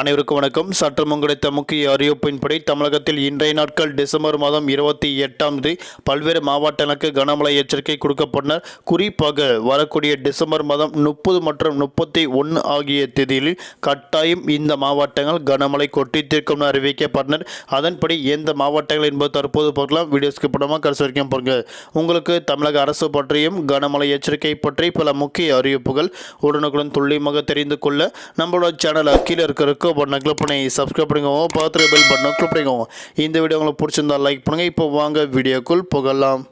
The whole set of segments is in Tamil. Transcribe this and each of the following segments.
அனைவருக்கும் வணக்கம். சற்று கிடைத்த முக்கிய அறிவிப்பின்படி தமிழகத்தில் இன்றைய நாட்கள் டிசம்பர் மாதம் இருபத்தி எட்டாம் தேதி பல்வேறு மாவட்டங்களுக்கு கனமழை எச்சரிக்கை கொடுக்கப்பட்டனர். குறிப்பாக வரக்கூடிய டிசம்பர் மாதம் முப்பது மற்றும் முப்பத்தி ஒன்று ஆகிய தேதியில் கட்டாயம் இந்த மாவட்டங்கள் கனமழை கொட்டித்திருக்கும் அறிவிக்கப்பட்டனர். அதன்படி எந்த மாவட்டங்கள் என்பது தற்போது பார்க்கலாம். வீடியோஸ்க்கு படமாக கடைசி வரைக்கும் பாருங்க. உங்களுக்கு தமிழக அரசு பற்றியும் கனமழை எச்சரிக்கை பற்றி பல முக்கிய அறிவிப்புகள் உடனுக்குடன் துல்லியமாக தெரிந்து கொள்ள நம்மளோட சேனல் கீழே இருக்கிற பட்டனை கிளிக் பண்ணி சப்ஸ்கிரைப் பண்ணிக்கோங்க பார்த்துட்டு பெல் பட்டனை கிளிக் பண்ணிக்கோங்க இந்த வீடியோ உங்களுக்கு பிடிச்சிருந்தா லைக் பண்ணுங்கள் இப்போ வாங்க வீடியோக்குள் புகழலாம்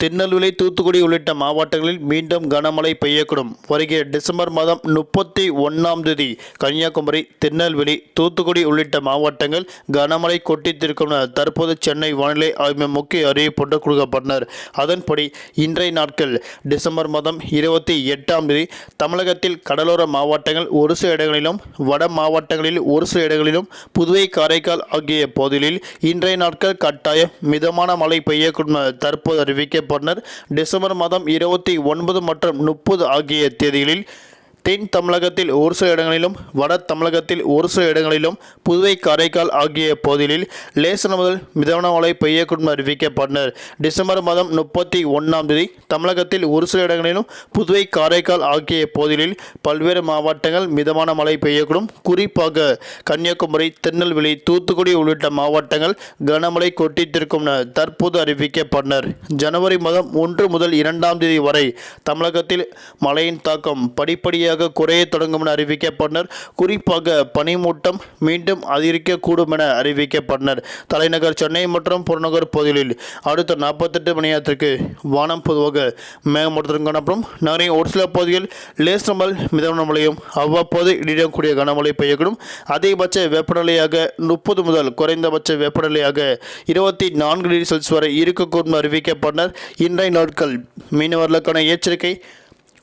திருநெல்வேலி தூத்துக்குடி உள்ளிட்ட மாவட்டங்களில் மீண்டும் கனமழை பெய்யக்கூடும். வருகிற டிசம்பர் மாதம் முப்பத்தி ஒன்றாம் தேதி கன்னியாகுமரி திருநெல்வேலி தூத்துக்குடி உள்ளிட்ட மாவட்டங்கள் கனமழை கொட்டித்திருக்கும் என தற்போது சென்னை வானிலை ஆய்வு முக்கிய அறிவிப்பு கொடுக்கப்பட்டனர். அதன்படி இன்றைய நாட்கள் டிசம்பர் மாதம் இருபத்தி எட்டாம் தேதி தமிழகத்தில் கடலோர மாவட்டங்கள் ஒரு சில இடங்களிலும் வட மாவட்டங்களில் ஒரு சில இடங்களிலும் புதுவை காரைக்கால் ஆகிய பகுதிகளில் இன்றைய நாட்கள் கட்டாயம் மிதமான மழை பெய்யக்கூடும் தற்போது அறிவிக்க அறிவிக்கப்பட்டனர் டிசம்பர் மாதம் இருபத்தி ஒன்பது மற்றும் முப்பது ஆகிய தேதிகளில் தென் தமிழகத்தில் ஒரு சில இடங்களிலும் வட தமிழகத்தில் ஒரு சில இடங்களிலும் புதுவை காரைக்கால் ஆகிய பகுதிகளில் லேசன முதல் மிதமான மழை பெய்யக்கூடும் அறிவிக்கப்பட்டனர். டிசம்பர் மாதம் முப்பத்தி ஒன்றாம் தேதி தமிழகத்தில் ஒரு சில இடங்களிலும் புதுவை காரைக்கால் ஆகிய பகுதிகளில் பல்வேறு மாவட்டங்கள் மிதமான மழை பெய்யக்கூடும். குறிப்பாக கன்னியாகுமரி திருநெல்வேலி தூத்துக்குடி உள்ளிட்ட மாவட்டங்கள் கனமழை கொட்டித்திருக்கும் என தற்போது அறிவிக்கப்பட்டனர். ஜனவரி மாதம் ஒன்று முதல் இரண்டாம் தேதி வரை தமிழகத்தில் மழையின் தாக்கம் படிப்படியாக படிப்படியாக குறைய தொடங்கும் என அறிவிக்கப்பட்டனர். குறிப்பாக பனிமூட்டம் மீண்டும் அதிகரிக்கக்கூடும் என அறிவிக்கப்பட்டனர். தலைநகர் சென்னை மற்றும் புறநகர் பகுதிகளில் அடுத்த நாற்பத்தெட்டு மணி நேரத்திற்கு வானம் பொதுவாக மேகமூட்டத்துடன் காணப்படும் நகரின் ஒரு சில பகுதிகளில் லேசமல் மிதமான மழையும் அவ்வப்போது இடியக்கூடிய கனமழை பெய்யக்கூடும். அதிகபட்ச வெப்பநிலையாக முப்பது முதல் குறைந்தபட்ச வெப்பநிலையாக இருபத்தி நான்கு டிகிரி செல்சியஸ் வரை இருக்கக்கூடும் அறிவிக்கப்பட்டனர். இன்றைய நாட்கள் மீனவர்களுக்கான எச்சரிக்கை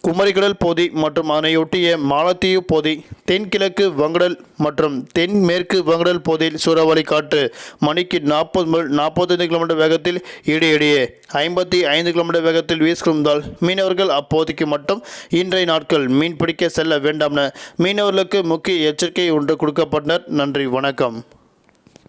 குமரிக்கடல் பகுதி மற்றும் அதனையொட்டிய மாலத்தீவு பகுதி தென்கிழக்கு வங்கடல் மற்றும் தென்மேற்கு வங்கடல் பகுதியில் சூறாவளி காற்று மணிக்கு நாற்பது முதல் நாற்பத்தைந்து கிலோமீட்டர் வேகத்தில் இடையிடையே ஐம்பத்தி ஐந்து கிலோமீட்டர் வேகத்தில் வீசிக்கொண்டால் மீனவர்கள் அப்போதைக்கு மட்டும் இன்றைய நாட்கள் மீன் பிடிக்க செல்ல வேண்டாம் என மீனவர்களுக்கு முக்கிய எச்சரிக்கை ஒன்று கொடுக்கப்பட்டனர். நன்றி வணக்கம்.